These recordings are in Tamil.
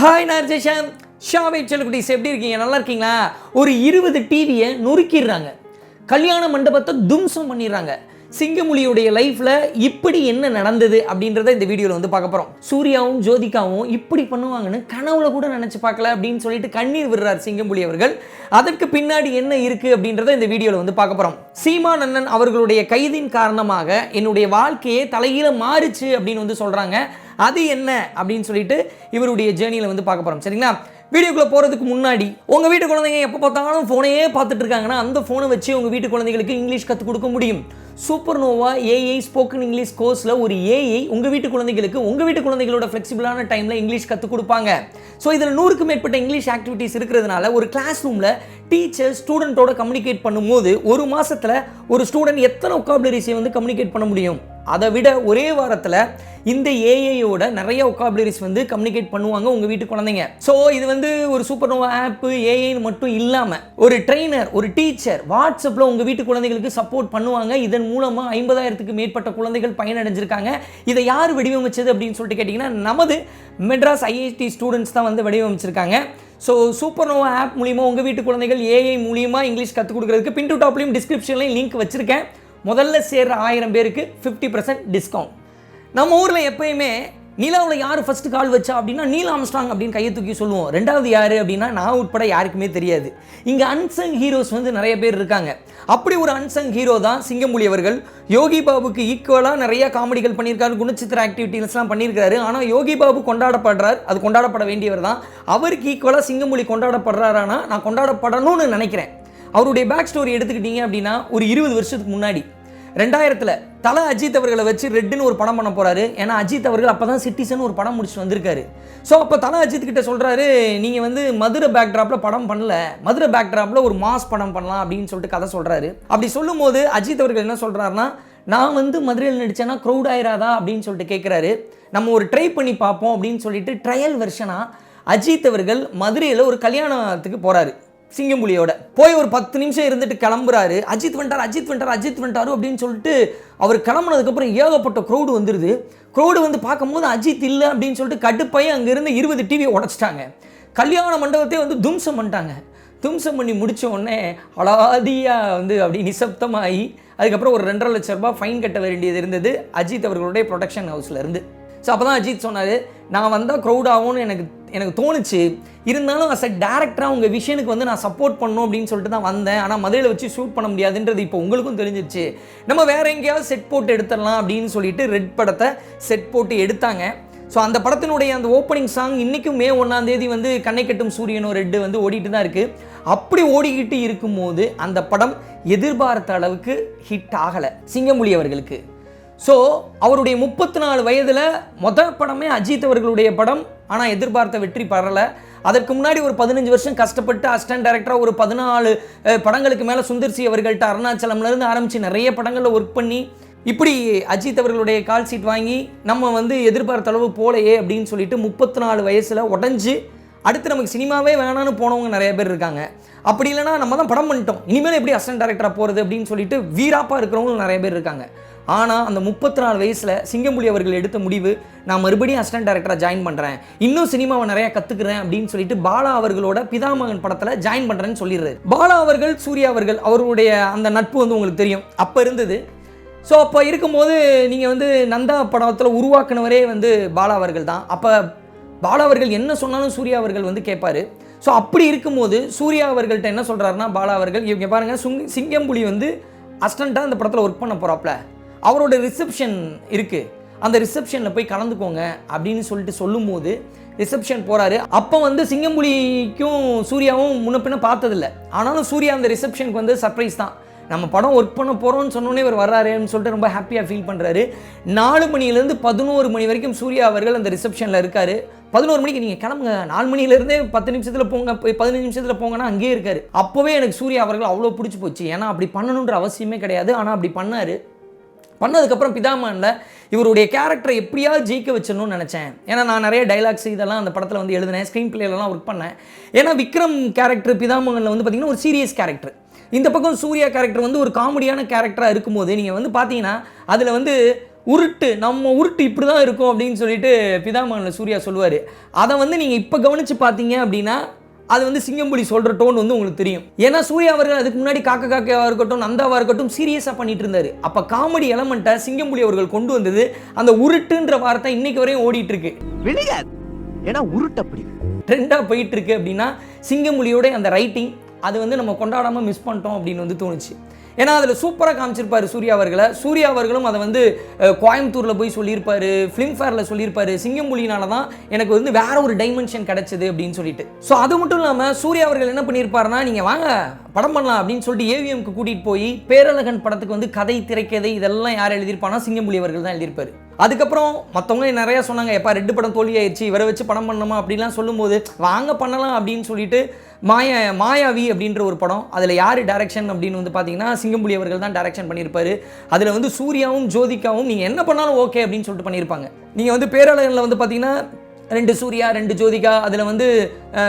ஹாய் நான் நார்ஜேஷன் ஷாவை செல்லுக்குட்டிஸ் எப்படி இருக்கீங்க? நல்லா இருக்கீங்களா? ஒரு இருபது டிவியை நொறுக்கிடுறாங்க. கல்யாண மண்டபத்தை தும்சம் பண்ணிடுறாங்க. சிங்கமொழியுடைய லைஃப்பில் இப்படி என்ன நடந்தது அப்படின்றத இந்த வீடியோவில் வந்து பார்க்க போகிறோம் சூர்யாவும் ஜோதிகாவும் இப்படி பண்ணுவாங்கன்னு கனவுல கூட நினச்சி பார்க்கல அப்படின்னு சொல்லிட்டு கண்ணீர் விடுறார் சிங்கமொழி அவர்கள். அதற்கு பின்னாடி என்ன இருக்குது அப்படின்றத இந்த வீடியோவில் வந்து பார்க்க போகிறோம் சீமா நன்னன் அவர்களுடைய கைதின் காரணமாக என்னுடைய வாழ்க்கையே தலையில மாறுச்சு அப்படின்னு வந்து சொல்கிறாங்க அது என்ன அப்படின்னு சொல்லிட்டு இவருடைய ஜேர்னியில் வந்து பார்க்க போகிறோம் சரிங்களா? வீடியோக்குள்ளே போகிறதுக்கு முன்னாடி உங்கள் வீட்டு குழந்தைங்க எப்போ பார்த்தாலும் ஃபோனையே பார்த்துட்டு இருக்காங்கன்னா அந்த ஃபோனை வச்சு உங்கள் வீட்டு குழந்தைகளுக்கு இங்கிலீஷ் கற்றுக் கொடுக்க முடியும். Super nova A I spoken English கோர்ஸில் ஒரு ஏஐ உங்கள் வீட்டு குழந்தைகளுக்கு உங்கள் வீட்டு குழந்தைகளோட ஃப்ளெக்சிபிளான டைமில் இங்கிலீஷ் கற்றுக் கொடுப்பாங்க. ஸோ இதில் நூறுக்கும் மேற்பட்ட இங்கிலீஷ் ஆக்டிவிட்டீஸ் இருக்கிறதுனால ஒரு கிளாஸ் ரூமில் டீச்சர் ஸ்டூடெண்ட்டோட கம்யூனிகேட் பண்ணும்போது ஒரு மாதத்தில் ஒரு ஸ்டூடெண்ட் எத்தனை ஒக்காபுலரிஸை வந்து கம்யூனிகேட் பண்ண முடியும்? அதை விட ஒரே வாரத்தில் இந்த ஏஐயோட நிறைய ஒக்காபுலரிஸ் வந்து கம்யூனிகேட் பண்ணுவாங்க உங்கள் வீட்டு குழந்தைங்க. ஸோ இது வந்து ஒரு சூப்பர் நோவா ஆப்பு ஏஐன்னு மட்டும் இல்லாமல் ஒரு ட்ரெயினர் ஒரு டீச்சர் வாட்ஸ்அப்பில் உங்கள் வீட்டு குழந்தைகளுக்கு சப்போர்ட் பண்ணுவாங்க. இதன் மூலமாக ஐம்பதாயிரத்துக்கு மேற்பட்ட குழந்தைகள் பயனடைஞ்சிருக்காங்க. இதை யார் வடிவமைச்சது அப்படின்னு சொல்லிட்டு கேட்டிங்கன்னா நமது மெட்ராஸ் ஐஐடி ஸ்டூடெண்ட்ஸ் தான் வந்து வடிவமைச்சிருக்காங்க. ஸோ சூப்பர் நோவா ஆப் மூலிமா உங்கள் வீட்டு குழந்தைகள் ஏஐ மூலியமாக இங்கிலீஷ் கற்றுக் கொடுக்குறதுக்கு பின் டு டாப்லையும் டிஸ்கிரிப்ஷன்லையும் லிங்க் வச்சுருக்கேன். முதல்ல சேர்கிற ஆயிரம் பேருக்கு ஃபிஃப்டி பர்சன்ட் டிஸ்கவுண்ட் நம்ம ஊரில் எப்பயுமே நிலாவில் யார் ஃபர்ஸ்ட் கால் வச்சா அப்படின்னா நீல் ஆம்ஸ்ட்ராங் அப்படின்னு கையை தூக்கி சொல்லுவோம். ரெண்டாவது யார் அப்படின்னா நான் உட்பட யாருக்குமே தெரியாது. இங்கே அன்சங் ஹீரோஸ் வந்து நிறைய பேர் இருக்காங்க. அப்படி ஒரு அன்சங் ஹீரோ தான் சிங்கமொழி அவர்கள். யோகி பாபுக்கு ஈக்குவலாக நிறைய காமெடிகள் பண்ணியிருக்காரு குணச்சித்திர ஆக்டிவிட்டீஸ்லாம் பண்ணியிருக்காரு. ஆனால் யோகி பாபு கொண்டாடப்படுறார் அது கொண்டாடப்பட வேண்டியவர் தான். அவருக்கு ஈக்குவலாக சிங்கமொழி கொண்டாடப்படுறாரானா நான் கொண்டாடப்படணும்னு நினைக்கிறேன். அவருடைய பேக் ஸ்டோரி எடுத்துக்கிட்டீங்க அப்படின்னா ஒரு இருபது வருஷத்துக்கு முன்னாடி. ரெண்டாயிரத்தில் தலை அஜித் அவர்களை வச்சு ரெட்டுன்னு ஒரு படம் பண்ண போறாரு. ஏன்னா அஜித் அவர்கள் அப்போ தான் சிட்டிசன் ஒரு படம் முடிச்சுட்டு வந்திருக்காரு. ஸோ அப்போ தலை அஜித் கிட்ட சொல்கிறாரு நீங்கள் வந்து மதுரை பேக்ட்ராப்பில் படம் பண்ணல. மதுரை பேக்ட்ராப்பில் ஒரு மாஸ் படம் பண்ணலாம் அப்படின்னு சொல்லிட்டு கதை சொல்கிறாரு அப்படி சொல்லும்போது அஜித் அவர்கள் என்ன சொல்கிறாருன்னா நான் வந்து மதுரையில் நடித்தேன்னா க்ரௌட் ஆயிராதா? அப்படின்னு சொல்லிட்டு கேட்குறாரு நம்ம ஒரு ட்ரை பண்ணி பார்ப்போம் அப்படின்னு சொல்லிட்டு ட்ரையல் வெர்ஷனாக அஜித் அவர்கள் மதுரையில் ஒரு கல்யாணத்துக்கு போகிறாரு சிங்கம்புலியோட. போய் ஒரு பத்து நிமிஷம் இருந்துட்டு கிளம்புறாரு. அஜித் வந்துட்டார் அஜித் வந்துட்டார் அஜித் வந்துட்டாரு அப்படின்னு சொல்லிட்டு அவர் கிளம்புனதுக்கப்புறம் ஏகப்பட்ட க்ரௌடு வந்துடுது க்ரௌடு வந்து பார்க்கும்போது அஜித் இல்லை அப்படின்னு சொல்லிட்டு கடுப்பையும் அங்கேருந்து இருபது டிவியை உடச்சிட்டாங்க. கல்யாண மண்டபத்தையே வந்து தும்சம் பண்ணிட்டாங்க. தும்சம் பண்ணி முடித்த உடனே அலாதியாக வந்து அப்படி நிசப்தமாகி அதுக்கப்புறம் ஒரு ரெண்டரை லட்ச ரூபாய் ஃபைன் கட்ட வேண்டியது இருந்தது. அஜித் அவர்களுடைய ப்ரொடக்ஷன் ஹவுஸில் இருந்து. ஸோ அப்போ தான் அஜித் சொன்னார் நான் வந்தால் க்ரௌட் ஆகும்னு எனக்கு எனக்கு தோணுச்சு இருந்தாலும் அஸ் அ டேரக்டராக உங்கள் விஷயனுக்கு வந்து நான் சப்போர்ட் பண்ணணும் அப்படின்னு சொல்லிட்டு தான் வந்தேன். ஆனால் மதுரையில் வச்சு ஷூட் பண்ண முடியாதுன்றது இப்போ உங்களுக்கும் தெரிஞ்சிருச்சு. நம்ம வேறு எங்கேயாவது செட் போட்டு எடுத்துடலாம் அப்படின்னு சொல்லிட்டு ரெட் படத்தை செட் போட்டு எடுத்தாங்க. ஸோ அந்த படத்தினுடைய அந்த ஓப்பனிங் சாங் இன்றைக்கும் மே ஒன்றாம் தேதி வந்து கண்ணை கட்டும் சூரியனோ ரெட்டு வந்து ஓடிட்டு தான் இருக்குது அப்படி ஓடிக்கிட்டு இருக்கும்போது அந்த படம் எதிர்பார்த்த அளவுக்கு ஹிட் ஆகலை சிங்கமொழி அவர்களுக்கு. ஸோ அவருடைய முப்பத்தி நாலு வயதில் மொதல் படமே அஜித் அவர்களுடைய படம். ஆனால் எதிர்பார்த்த வெற்றி பெறலை அதற்கு முன்னாடி ஒரு பதினஞ்சு வருஷம் கஷ்டப்பட்டு அசிஸ்டன்ட் டைரக்டராக ஒரு பதினாலு படங்களுக்கு மேலே சுந்தர்சி அவர்கள்ட்ட அருணாச்சலம்லேருந்து ஆரம்பித்து நிறைய படங்களில் ஒர்க் பண்ணி இப்படி அஜித் அவர்களுடைய கால் சீட் வாங்கி நம்ம வந்து எதிர்பார்த்த அளவு போலையே அப்படின்னு சொல்லிட்டு முப்பத்தி நாலு வயசில் உடஞ்சி அடுத்து நமக்கு சினிமாவே வேணான்னு போனவங்க நிறைய பேர் இருக்காங்க. அப்படி இல்லைனா நம்ம தான் படம் பண்ணிட்டோம். இனிமேல் எப்படி அசிஸ்டன்ட் டேரக்டராக போகிறது அப்படின்னு சொல்லிட்டு வீராப்பாக இருக்கிறவங்களும் நிறைய பேர் இருக்காங்க. ஆனால் அந்த முப்பத்தி நாலு வயசில் சிங்கம்புலி அவர்கள் எடுத்த முடிவு நான் மறுபடியும் அசிஸ்டன்ட் டேரக்டராக ஜாயின் பண்ணுறேன் இன்னும் சினிமாவை நிறைய கற்றுக்கிறேன் அப்படின்னு சொல்லிட்டு பாலா அவர்களோட பிதாமகன் படத்தில் ஜாயின் பண்ணுறேன்னு சொல்லிடுறாரு. பாலா அவர்கள் சூர்யா அவர்கள் அவருடைய அந்த நட்பு வந்து உங்களுக்கு தெரியும். அப்போ இருந்தது. ஸோ அப்போ இருக்கும்போது நீங்கள் வந்து நந்தா படத்தில் உருவாக்குனவரே வந்து பாலா அவர்கள் தான். அப்போ பாலா அவர்கள் என்ன சொன்னாலும் சூர்யா அவர்கள் வந்து கேட்பார். ஸோ அப்படி இருக்கும்போது சூர்யா அவர்கள்ட்ட என்ன சொல்கிறாருன்னா பாலா அவர்கள் இவங்க பாருங்கள் சுங் சிங்கம்புலி வந்து அஸ்டண்ட்டாக அந்த படத்தில் ஒர்க் பண்ண போகிறாப்ல அவரோட ரிசப்ஷன் இருக்குது அந்த ரிசப்ஷனில் போய் கலந்துக்கோங்க அப்படின்னு சொல்லிட்டு சொல்லும்போது ரிசப்ஷன் போகிறாரு அப்போ வந்து சிங்கம்புலிக்கும் சூர்யாவும் முன்னப்பின்ன பார்த்ததில்ல. ஆனாலும் சூர்யா அந்த ரிசப்ஷனுக்கு வந்து சர்ப்ரைஸ் தான். நம்ம படம் ஒர்க் பண்ண போகிறோம்னு சொன்னோன்னே இவர் வர்றாருன்னு சொல்லிட்டு ரொம்ப ஹாப்பியாக ஃபீல் பண்ணுறாரு நாலு மணிலேருந்து பதினோரு மணி வரைக்கும் சூர்யா அவர்கள் அந்த ரிசப்ஷனில் இருக்காரு. பதினோரு மணிக்கு நீங்கள் கிளம்புங்க. நாலு மணிலேருந்தே பத்து நிமிஷத்தில் போங்க. பதினஞ்சு நிமிஷத்தில் போங்கன்னா அங்கேயே இருக்காரு. அப்போவே எனக்கு சூர்யா அவர்கள் அவ்வளோ பிடிச்சி போச்சு. ஏன்னா அப்படி பண்ணணுன்ற அவசியமே கிடையாது. ஆனால் அப்படி பண்ணார். பண்ணதுக்கப்புறம் பிதாமனில் இவருடைய கேரக்டரை எப்படியாவது ஜெயிக்க வச்சிடணும்னு நினச்சேன். ஏன்னா நான் நிறைய டைலாக்ஸ் இதெல்லாம் அந்த படத்தில் வந்து எழுதினேன் ஸ்க்ரீன் பிளேலலாம் ஒர்க் பண்ணேன். ஏன்னா விக்ரம் கேரக்டர் பிதாமகனில் வந்து பார்த்திங்கன்னா ஒரு சீரியஸ் கேரக்டர் இந்த பக்கம் சூர்யா கேரக்டர் வந்து ஒரு காமெடியான கேரக்டராக இருக்கும்போது நீங்கள் வந்து பார்த்தீங்கன்னா அதில் வந்து உருட்டு நம்ம உருட்டு இப்படி தான் இருக்கும் அப்படின்னு சொல்லிட்டு பிதாமகனில் சூர்யா சொல்லுவார். அதை வந்து நீங்கள் இப்போ கவனித்து பார்த்தீங்க அப்படின்னா அது வந்து சிங்கம்புலி சொல்கிற டோன் வந்து உங்களுக்கு தெரியும். ஏன்னா சூர்யா அவர்கள் அதுக்கு முன்னாடி காக்க காக்கையாக இருக்கட்டும் நந்தாவாக இருக்கட்டும் சீரியஸாக பண்ணிட்டு இருந்தார். அப்போ காமெடி எலமெண்ட்டை சிங்கம்புலி அவர்கள் கொண்டு வந்தது அந்த உருட்டுன்ற வார்த்தை இன்னைக்கு வரையும் ஓடிட்டு இருக்கு. ஏன்னா உருட்டு அப்படி ட்ரெண்டாக போயிட்டு இருக்கு அப்படின்னா சிங்கமொழியோட அந்த ரைட்டிங் அது வந்து நம்ம கொண்டாடாமல் மிஸ் பண்ணிட்டோம் அப்படின்னு வந்து தோணுச்சு. ஏன்னா அதில் சூப்பராக காமிச்சிருப்பாரு சூர்யா அவர்களை. சூர்யா அவர்களும் அதை வந்து கோயம்புத்தூரில் போய் சொல்லியிருப்பார் ஃபிலிம்ஃபேரில் சொல்லியிருப்பாரு. சிங்கமொழினால தான் எனக்கு வந்து வேற ஒரு டைமென்ஷன் கிடச்சிது அப்படின்னு சொல்லிட்டு. ஸோ அது மட்டும் இல்லாமல் சூர்யா அவர்கள் என்ன பண்ணியிருப்பாருன்னா நீங்கள் வாங்க படம் பண்ணலாம் அப்படின்னு சொல்லிட்டு ஏவிஎம்க்கு கூட்டிகிட்டு போய் பேரழகன் படத்துக்கு வந்து கதை திரைக்கதை இதெல்லாம் யார் எழுதியிருப்பானா சிங்கமொழி அவர்கள் தான் எழுதியிருப்பார். அதுக்கப்புறம் மற்றவங்க நிறையா சொன்னாங்க எப்பா ரெண்டு படம் தோல்வி ஆயிடுச்சு இவரை வச்சு படம் பண்ணணுமா? அப்படிலாம் சொல்லும்போது வாங்க பண்ணலாம் அப்படின்னு சொல்லிட்டு மாய மாயாவி அப்படின்ற ஒரு படம் அதில் யார் டேரக்ஷன் அப்படின்னு வந்து பார்த்தீங்கன்னா சிங்கம்புலி அவர்கள் தான் டேரக்ஷன் பண்ணியிருப்பாரு. அதில் வந்து சூர்யாவும் ஜோதிகாவும் நீங்கள் என்ன பண்ணாலும் ஓகே அப்படின்னு சொல்லிட்டு பண்ணியிருப்பாங்க. நீங்கள் வந்து பேரழகனில் வந்து பார்த்தீங்கன்னா ரெண்டு சூர்யா ரெண்டு ஜோதிகா அதில் வந்து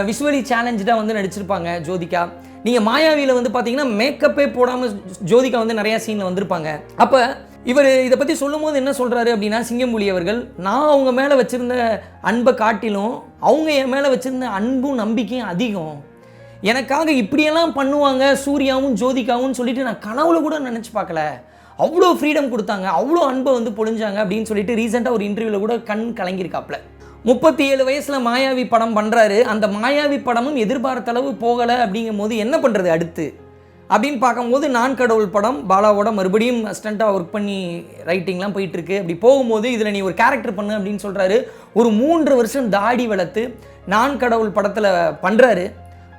விஷுவலி சேலஞ்சாக வந்து நடிச்சிருப்பாங்க ஜோதிகா. நீங்கள் மாயாவியில் வந்து பார்த்தீங்கன்னா மேக்கப்பே போடாமல் ஜோதிகா வந்து நிறையா சீனில் வந்திருப்பாங்க. அப்போ இவர் இதை பற்றி சொல்லும்போது என்ன சொல்கிறாரு அப்படின்னா சிங்கம்புலி அவர்கள் நான் அவங்க மேலே வச்சுருந்த அன்பை காட்டிலும் அவங்க என் மேலே வச்சுருந்த அன்பும் நம்பிக்கையும் அதிகம். எனக்காக இப்படியெல்லாம் பண்ணுவாங்க சூர்யாவும் ஜோதிகாவும் சொல்லிட்டு நான் கனவுல கூட நினச்சி பார்க்கல. அவ்வளோ ஃப்ரீடம் கொடுத்தாங்க அவ்வளோ அன்பை வந்து பொழிஞ்சாங்க அப்படின்னு சொல்லிட்டு ரீசெண்டாக ஒரு இன்டர்வியூவில் கூட கண் கலங்கியிருக்காப்ல முப்பத்தி ஏழு வயசில் மாயாவி படம் பண்ணுறாரு அந்த மாயாவி படமும் எதிர்பார்த்த அளவு போகலை அப்படிங்கும் போது என்ன பண்ணுறது அடுத்து? அப்படின்னு பார்க்கும்போது நான் கடவுள் படம் பாலாவோட மறுபடியும் அஸ்டண்ட்டாக ஒர்க் பண்ணி ரைட்டிங்லாம் போயிட்டுருக்கு. அப்படி போகும்போது இதில் நீ ஒரு கேரக்டர் பண்ணு அப்படின்னு சொல்கிறாரு ஒரு மூன்று வருஷம் தாடி வளர்த்து நான் கடவுள் படத்தில் பண்ணுறாரு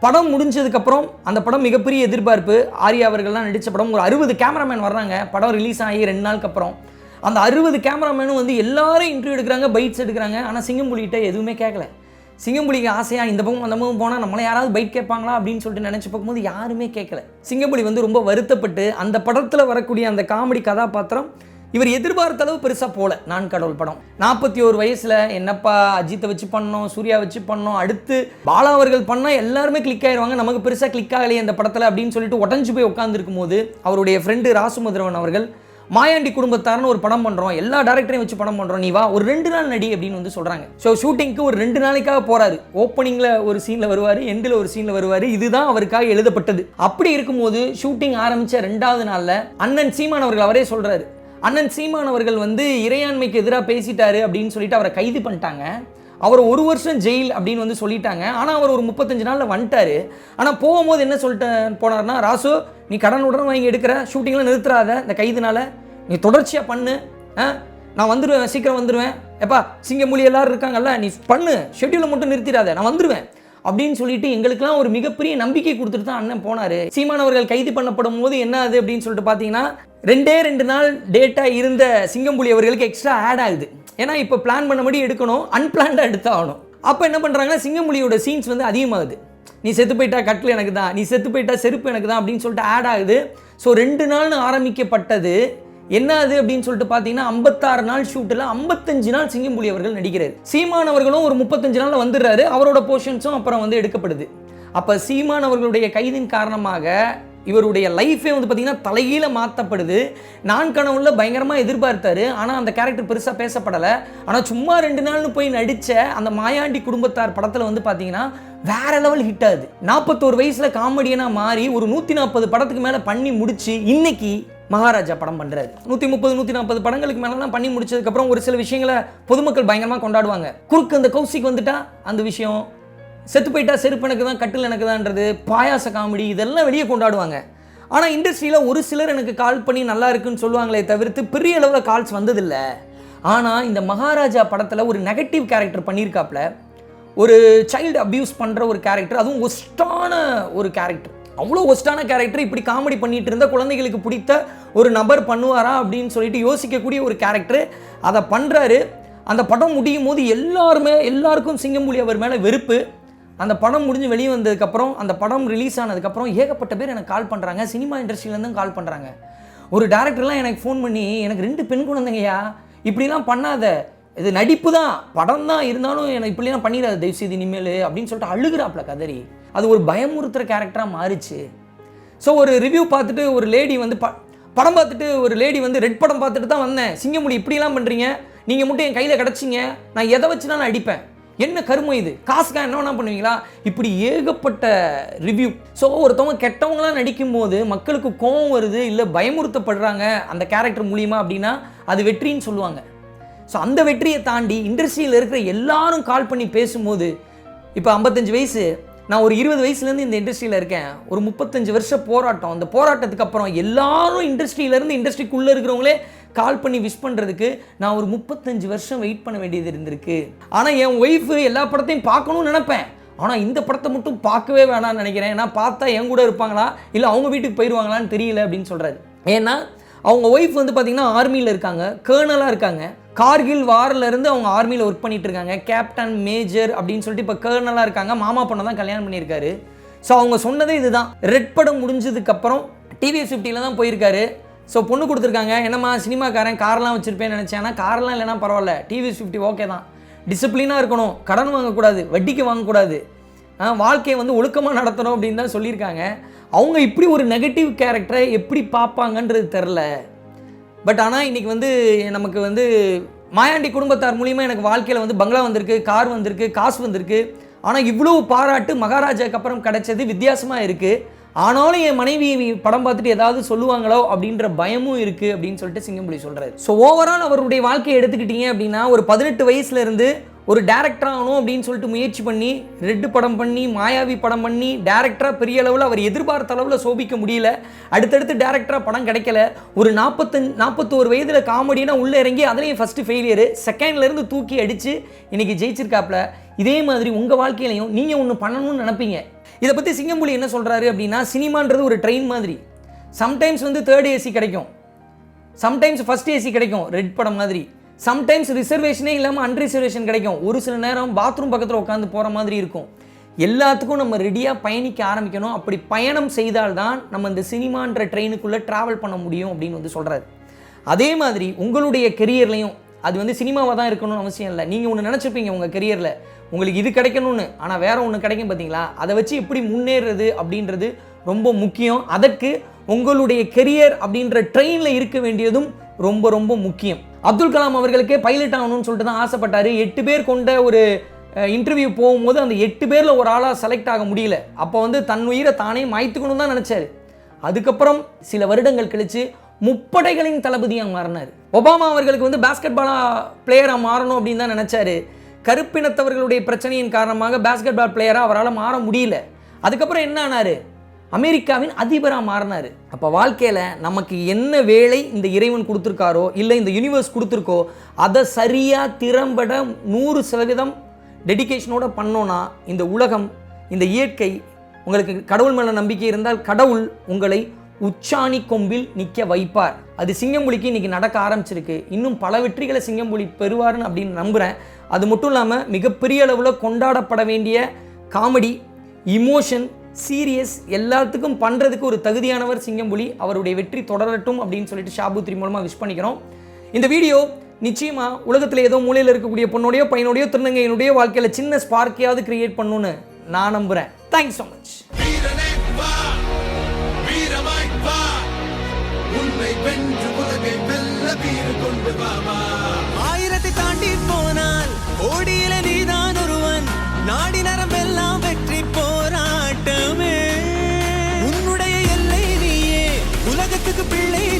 படம் முடிஞ்சதுக்கப்புறம் அந்த படம் மிகப்பெரிய எதிர்பார்ப்பு. ஆர்யா அவர்கள்லாம் நடித்த படம் ஒரு அறுபது கேமராமேன் வர்றாங்க. படம் ரிலீஸ் ஆகி ரெண்டு நாளுக்கு அப்புறம். அந்த அறுபது கேமராமேனும் வந்து எல்லாரும் இன்டர்வியூ எடுக்கிறாங்க பைட்ஸ் எடுக்கிறாங்க. ஆனால் சிங்கம் புலிகிட்ட எதுவுமே கேட்கல சிங்கம்புலிக்கு ஆசையாக இந்த பக்கம் அந்த பக்கம் போனால் நம்மளை யாராவது பைட் கேட்பாங்களா அப்படின்னு சொல்லிட்டு நினச்சி பார்க்கும்போது யாருமே கேட்கல. சிங்கம்புலி வந்து ரொம்ப வருத்தப்பட்டு அந்த படத்தில் வரக்கூடிய அந்த காமெடி கதாபாத்திரம் இவர் எதிர்பார்த்த அளவு பெருசாக போகல நான் கடவுள் படம். நாற்பத்தி ஒரு வயசில் என்னப்பா அஜித்தை வச்சு பண்ணோம் சூர்யா வச்சு பண்ணோம் அடுத்து பாலா அவர்கள் பண்ணால் எல்லாருமே கிளிக் ஆயிடுவாங்க நமக்கு பெருசாக கிளிக் ஆகலையே அந்த படத்தில் அப்படின்னு சொல்லிட்டு உடஞ்சு போய் உட்காந்துருக்கும் போது அவருடைய ஃப்ரெண்டு ராசுமதுரவன் அவர்கள் மாயாண்டி குடும்பத்தார்னு ஒரு படம் பண்ணுறோம் எல்லா டேரக்டரையும் வச்சு படம் பண்ணுறோம் நீ வா ஒரு ரெண்டு நாள் நடி அப்படின்னு வந்து சொல்கிறாங்க ஸோ ஷூட்டிங்க்கு ஒரு ரெண்டு நாளைக்காக போகிறாரு ஓப்பனிங்கில் ஒரு சீனில் வருவார் எண்டில் ஒரு சீனில் வருவார். இதுதான் அவருக்காக எழுதப்பட்டது. அப்படி இருக்கும்போது ஷூட்டிங் ஆரம்பித்த ரெண்டாவது நாளில் அண்ணன் சீமான் அவர்கள் அவரே சொல்கிறாரு அண்ணன் சீமான் அவர்கள் வந்து இறையாண்மைக்கு எதிராக பேசிட்டாரு அப்படின்னு சொல்லிட்டு அவரை கைது பண்ணிட்டாங்க. அவர் ஒரு வருஷம் ஜெயில் அப்படின்னு வந்து சொல்லிட்டாங்க. ஆனால் அவர் ஒரு முப்பத்தஞ்சு நாளில் வந்துட்டாரு. ஆனால் போகும்போது என்ன சொல்லிட்டு போனார்னா ராசு நீ கடன் உடனே வாங்கி எடுக்கிற ஷூட்டிங்லாம் நிறுத்துறாத இந்த கைதுனால நீ தொடர்ச்சியாக பண்ணு ஆ? நான் வந்துடுவேன் சீக்கிரம் வந்துடுவேன் எப்பா சிங்கமொழி எல்லாரும் இருக்காங்கல்ல நீ பண்ணு. ஷெட்யூலை மட்டும் நிறுத்திடாத நான் வந்துடுவேன் அப்படின்னு சொல்லிட்டு எங்களுக்கெல்லாம் ஒரு மிகப்பெரிய நம்பிக்கை கொடுத்துட்டு தான் அண்ணன் போனார். சீமானவர்கள் கைது பண்ணப்படும் போது என்ன ஆகுது அப்படின்னு சொல்லிட்டு பார்த்தீங்கன்னா ரெண்டே ரெண்டு நாள் டேட்டா இருந்த சிங்கம்புலி அவர்களுக்கு எக்ஸ்ட்ரா ஆட் ஆகுது. ஏன்னா இப்போ பிளான் பண்ணபடி எடுக்கணும் அன்பிளான்டாக எடுத்தாகணும். அப்போ என்ன பண்ணுறாங்கன்னா சிங்கமொழியோட சீன்ஸ் வந்து அதிகமாகுது. நீ செத்து போயிட்டா கட்டில் எனக்கு தான் நீ செத்து போயிட்டா செருப்பு எனக்கு தான் அப்படின்னு சொல்லிட்டு ஆட் ஆகுது. ஸோ ரெண்டு நாள்னு ஆரம்பிக்கப்பட்டது என்ன அது அப்படின்னு சொல்லிட்டு பார்த்தீங்கன்னா ஐம்பத்தாறு நாள் ஷூட்டில் ஐம்பத்தஞ்சு நாள் சிங்கம்புலி அவர்கள் நடிக்கிறார். சீமான் அவர்களும் ஒரு முப்பத்தஞ்சு நாளில் வந்துடுறாரு. அவரோட போர்ஷன்ஸும் அப்புறம் வந்து எடுக்கப்படுது. அப்போ சீமான் அவர்களுடைய கைதின் காரணமாக இவருடைய லைஃபே வந்து பார்த்தீங்கன்னா தலைகீழ மாற்றப்படுது நான் கனவுல பயங்கரமாக எதிர்பார்த்தாரு. ஆனால் அந்த கேரக்டர் பெருசாக பேசப்படலை. ஆனால் சும்மா ரெண்டு நாள்னு போய் நடித்த அந்த மாயாண்டி குடும்பத்தார் படத்தில் வந்து பார்த்தீங்கன்னா வேற லெவல் ஹிட் ஆகுது. நாற்பத்தோரு வயசில் காமெடியனாக மாறி ஒரு நூற்றி நாற்பது படத்துக்கு மேலே பண்ணி முடிச்சு இன்னைக்கு மகாராஜா படம் பண்ணுறாரு நூற்றி முப்பது நூற்றி நாற்பது படங்களுக்கு மேலெலாம் பண்ணி முடிச்சதுக்கப்புறம் ஒரு சில விஷயங்களை பொதுமக்கள் பயங்கரமாக கொண்டாடுவாங்க. குறுக்கு அந்த கௌசிக் வந்துட்டா அந்த விஷயம் செத்து போயிட்டா செருப்பு எனக்கு தான் கட்டில் எனக்கு தான்ன்றது பாயாச காமெடி இதெல்லாம் வெளியே கொண்டாடுவாங்க. ஆனால் இண்டஸ்ட்ரியில் ஒரு சிலர் எனக்கு கால் பண்ணி நல்லா இருக்குன்னு சொல்லுவாங்களே தவிர்த்து பெரிய அளவில் கால்ஸ் வந்ததில்லை. ஆனால் இந்த மகாராஜா படத்தில் ஒரு நெகட்டிவ் கேரக்டர் பண்ணியிருக்காப்புல. ஒரு சைல்டு அப்யூஸ் பண்ணுற ஒரு கேரக்டர் அதுவும் ஒஸ்டான ஒரு கேரக்டர் அவ்வளோ ஒஸ்டான கேரக்டர் இப்படி காமெடி பண்ணிட்டு இருந்த குழந்தைகளுக்கு பிடித்த ஒரு நபர் பண்ணுவாரா அப்படின்னு சொல்லிட்டு யோசிக்கக்கூடிய ஒரு கேரக்டர் அதை பண்ணுறாரு அந்த படம் முடியும் போது எல்லாருமே எல்லாருக்கும் சிங்கம்புலி அவர் மேலே வெறுப்பு. அந்த படம் முடிஞ்சு வெளியே வந்ததுக்கப்புறம் அந்த படம் ரிலீஸ் ஆனதுக்கப்புறம் ஏகப்பட்ட பேர் எனக்கு கால் பண்ணுறாங்க சினிமா இண்டஸ்ட்ரியிலேருந்தும் கால் பண்ணுறாங்க ஒரு டேரக்டர்லாம் எனக்கு ஃபோன் பண்ணி எனக்கு ரெண்டு பெண் குழந்தைங்கய்யா இப்படிலாம் பண்ணாத. இது நடிப்பு தான் படம் தான் இருந்தாலும் எனக்கு இப்படிலாம் பண்ணிடாது தயவுசெய்து இனிமேல் அப்படின்னு சொல்லிட்டு அழுகிறாப்ல கதறி. அது ஒரு பயமுறுத்துகிற கேரக்டராக மாறிச்சு. ஸோ ஒரு ரிவ்யூ பார்த்துட்டு ஒரு லேடி வந்து ப படம் பார்த்துட்டு ஒரு லேடி வந்து ரெட் படம் பார்த்துட்டு தான் வந்தேன். சிங்கமுடி இப்படிலாம் பண்ணுறீங்க நீங்கள் மட்டும் என் கையில் கிடச்சிங்க. நான் எதை வச்சுனாலும் நான் அடிப்பேன். என்ன கருமம் இது? காசுக்காக என்ன வேணா பண்ணுவீங்களா? இப்படி ஏகப்பட்ட ரிவ்யூ ஸோ ஒருத்தவங்க கெட்டவங்களாம் நடிக்கும்போது மக்களுக்கு கோவம் வருது இல்லை பயமுறுத்தப்படுறாங்க அந்த கேரக்டர் மூலியமாக அப்படின்னா அது வெற்றின்னு சொல்லுவாங்க. ஸோ அந்த வெற்றியை தாண்டி இண்டஸ்ட்ரியில் இருக்கிற எல்லாரும் கால் பண்ணி பேசும்போது இப்போ ஐம்பத்தஞ்சு வயசு நான் ஒரு இருபது வயசுலேருந்து இந்த இண்டஸ்ட்ரியில் இருக்கேன். ஒரு முப்பத்தஞ்சு வருஷ போராட்டம். அந்த போராட்டத்துக்கு அப்புறம் எல்லாரும் இண்டஸ்ட்ரியிலேருந்து இண்டஸ்ட்ரிக்குள்ளே இருக்கிறவங்களே கால் பண்ணி விஷ் பண்ணுறதுக்கு நான் ஒரு முப்பத்தஞ்சு வருஷம் வெயிட் பண்ண வேண்டியது இருந்திருக்கு. ஆனால் என் ஒய்ஃபு எல்லா படத்தையும் பார்க்கணும்னு நினப்பேன். ஆனால் இந்த படத்தை மட்டும் பார்க்கவே வேணாம்னு நினைக்கிறேன். ஏன்னா பார்த்தா என் கூட இருப்பாங்களா? இல்லை அவங்க வீட்டுக்கு போயிடுவாங்களான்னு தெரியல அப்படின்னு சொல்கிறாரு ஏன்னா அவங்க ஒய்ஃப் வந்து பார்த்தீங்கன்னா ஆர்மியில் இருக்காங்க. கேர்னலாக இருக்காங்க. கார்கில் வாரில் இருந்து அவங்க ஆர்மியில் ஒர்க் பண்ணிட்டு இருக்காங்க கேப்டன் மேஜர் அப்படின்னு சொல்லிட்டு இப்போ கேர்னலாக இருக்காங்க. மாமா பொண்ணை தான் கல்யாணம் பண்ணியிருக்காரு. ஸோ அவங்க சொன்னதே இதுதான். ரெட் படம் முடிஞ்சதுக்கப்புறம் டிவிஎஸ் ஃபிஃப்டியில் தான் போயிருக்காரு. ஸோ பொண்ணு கொடுத்துருக்காங்க. என்னம்மா சினிமாக்காரன் கார்லாம் வச்சுருப்பேன் நினச்சேன். ஆனால் கார்லாம் இல்லைனா பரவாயில்ல. டிவிஎஸ் ஃபிஃப்டி ஓகே தான். டிசிப்ளினாக இருக்கணும். கடன் வாங்கக்கூடாது. வட்டிக்கு வாங்கக்கூடாது. வாழ்க்கையை வந்து ஒழுக்கமாக நடத்தணும் அப்படின்னு தான் சொல்லியிருக்காங்க. அவங்க இப்படி ஒரு நெகட்டிவ் கேரக்டரை எப்படி பார்ப்பாங்கன்றது தெரில பட் ஆனால் இன்றைக்கி வந்து நமக்கு வந்து மாயாண்டி குடும்பத்தார் மூலியமாக எனக்கு வாழ்க்கையில் வந்து பங்களா வந்திருக்கு கார் வந்திருக்கு காசு வந்திருக்கு. ஆனால் இவ்வளோ பாராட்டு மகாராஜாக்கு அப்புறம் கிடைச்சது வித்தியாசமாக இருக்குது ஆனாலும் என் மனைவி படம் பார்த்துட்டு ஏதாவது சொல்லுவாங்களோ அப்படின்ற பயமும் இருக்குது அப்படின்னு சொல்லிட்டு சிங்கம்புலி சொல்கிறாரு ஸோ ஓவரால் அவருடைய வாழ்க்கையை எடுத்துக்கிட்டீங்க அப்படின்னா ஒரு பதினெட்டு வயசுலேருந்து ஒரு டேரக்டர் ஆகணும் அப்படின்னு சொல்லிட்டு முயற்சி பண்ணி ரெட்டு படம் பண்ணி மாயாவி படம் பண்ணி டேரக்டராக பெரிய அளவில் அவர் எதிர்பார்த்த அளவில் சோபிக்க முடியல. அடுத்தடுத்து டேரக்டராக படம் கிடைக்கல. ஒரு நாற்பத்தஞ்சு நாற்பத்தோரு வயதில் காமெடினா உள்ளே இறங்கி அதுலேயும் ஃபஸ்ட்டு ஃபெயிலியரு செகண்ட்லேருந்து தூக்கி அடித்து இன்னைக்கு ஜெயிச்சிருக்காப்ல. இதே மாதிரி உங்கள் வாழ்க்கையிலையும் நீங்கள் ஒன்று பண்ணணும்னு நினைப்பீங்க. இதை பற்றி சிங்கம்புலி என்ன சொல்கிறாரு அப்படின்னா சினிமான்றது ஒரு ட்ரெயின் மாதிரி. சம்டைம்ஸ் வந்து தேர்ட் ஏசி கிடைக்கும். சம்டைம்ஸ் ஃபர்ஸ்ட் ஏசி கிடைக்கும். ரெட் படம் மாதிரி. சம்டைம்ஸ் ரிசர்வேஷனே இல்லாமல் அன்ரிசர்வேஷன் கிடைக்கும். ஒரு சில நேரம் பாத்ரூம் பக்கத்தில் உட்காந்து போகிற மாதிரி இருக்கும். எல்லாத்துக்கும் நம்ம ரெடியாக பயணிக்க ஆரம்பிக்கணும். அப்படி பயணம் செய்தால்தான் நம்ம இந்த சினிமான்ற ட்ரெயினுக்குள்ளே ட்ராவல் பண்ண முடியும் அப்படின்னு வந்து சொல்கிறாரு அதே மாதிரி உங்களுடைய கெரியர்லையும் அது வந்து சினிமாவாக தான் இருக்கணும்னு அவசியம் இல்லை. நீங்கள் ஒன்று நினச்சிருப்பீங்க உங்கள் கெரியரில் உங்களுக்கு இது கிடைக்கணும்னு. ஆனால் வேற ஒன்று கிடைக்கும் பார்த்தீங்களா அதை வச்சு எப்படி முன்னேறுறது அப்படின்றது ரொம்ப முக்கியம். அதற்கு உங்களுடைய கெரியர் அப்படின்ற ட்ரெயினில் இருக்க வேண்டியதும் ரொம்ப ரொம்ப முக்கியம். அப்துல் கலாம் அவர்களுக்கே பைலட் ஆகணும்னு சொல்லிட்டு தான் ஆசைப்பட்டார். எட்டு பேர் கொண்ட ஒரு இன்டர்வியூ போகும்போது அந்த எட்டு பேரில் ஒரு ஆளாக செலக்ட் ஆக முடியல. அப்போ வந்து தன் உயிரை தானே மாய்த்துக்கணும் தான் நினச்சாரு. அதுக்கப்புறம் சில வருடங்கள் கழித்து முப்படைகளின் தளபதியாக மாறினார். ஒபாமா அவர்களுக்கு வந்து பேஸ்கெட் பாலாக பிளேயராக மாறணும் அப்படின்னு தான் நினச்சாரு. கருப்பினத்தவர்களுடைய பிரச்சனையின் காரணமாக பேஸ்கெட் பால் பிளேயராக அவரால் மாற முடியல. அதுக்கப்புறம் என்ன ஆனார்? அமெரிக்காவின் அதிபராக மாறினார். அப்போ வாழ்க்கையில் நமக்கு என்ன வேலை இந்த இறைவன் கொடுத்துருக்காரோ இல்லை இந்த யூனிவர்ஸ் கொடுத்துருக்கோ அதை சரியாக திறம்பட நூறு சதவீதம் டெடிக்கேஷனோட பண்ணோன்னா இந்த உலகம் இந்த இயற்கை உங்களுக்கு கடவுள் மேலே நம்பிக்கை இருந்தால் கடவுள் உங்களை உச்சாணி கொம்பில் நிற்க வைப்பார். அது சிங்கம்புலிக்கு இன்னைக்கு நடக்க ஆரம்பிச்சிருக்கு. இன்னும் பல வெற்றிகளை சிங்கம்புலி பெறுவார்னு அப்படின்னு நம்புகிறேன் அது மட்டும் இல்லாமல் மிகப்பெரிய அளவில் கொண்டாடப்பட வேண்டிய காமெடி இமோஷன் சீரியஸ் எல்லாத்துக்கும் பண்ணுறதுக்கு ஒரு தகுதியானவர் சிங்கம்புலி. அவருடைய வெற்றி தொடரட்டும் அப்படின்னு சொல்லிட்டு ஷாபுத்ரி மூலமாக விஷ் பண்ணிக்கிறோம். இந்த வீடியோ நிச்சயமா உலகத்தில் ஏதோ மூலையில் இருக்கக்கூடிய பொண்ணுடையோ பையனுடையோ திருநங்கையினுடைய வாழ்க்கையில் சின்ன ஸ்பார்க்கையாவது கிரியேட் பண்ணணும்னு நான் நம்புகிறேன் தேங்க்ஸ் ஸோ மச் வீரமாய் வா அழகு பிள்ளை